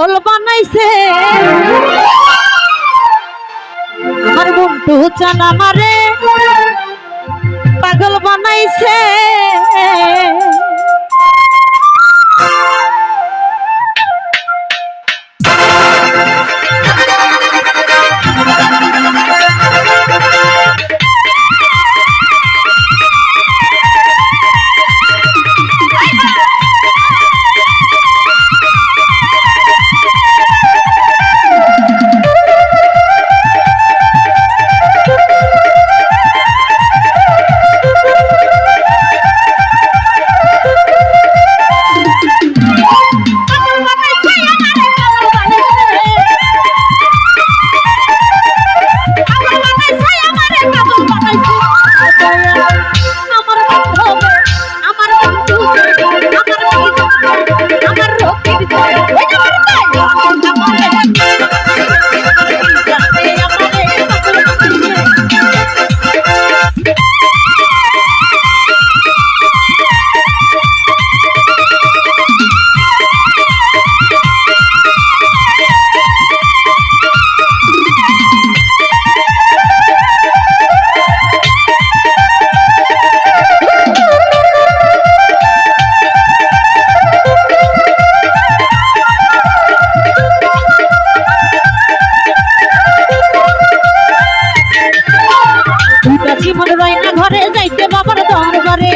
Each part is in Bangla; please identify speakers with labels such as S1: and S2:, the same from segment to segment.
S1: পাগল বানাইছে। আমার বন্ধু জানা মারে পাগল বানাইছে। জীবন রয় না ঘরে যাইতে বাবার দম করে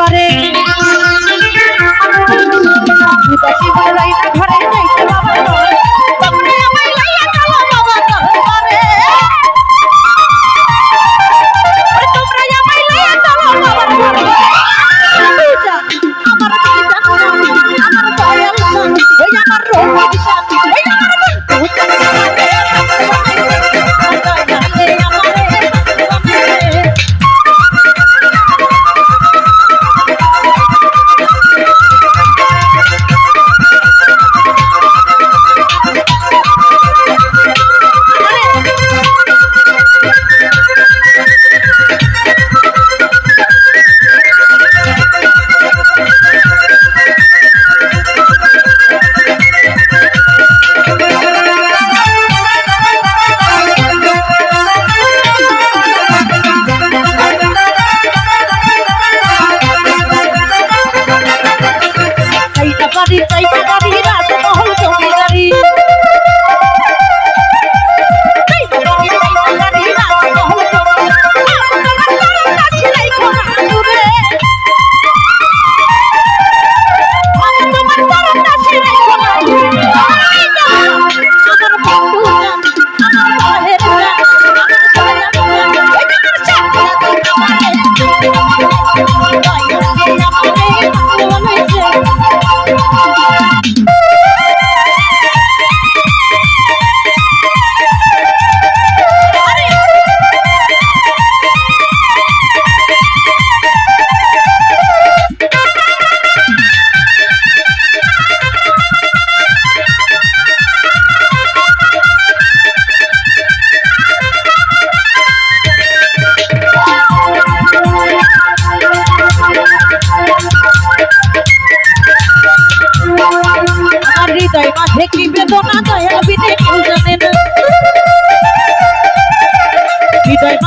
S1: বারে দেখলি বেদনা দয়া বিনে কেউ জানে না। হৃদয়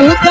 S1: Puta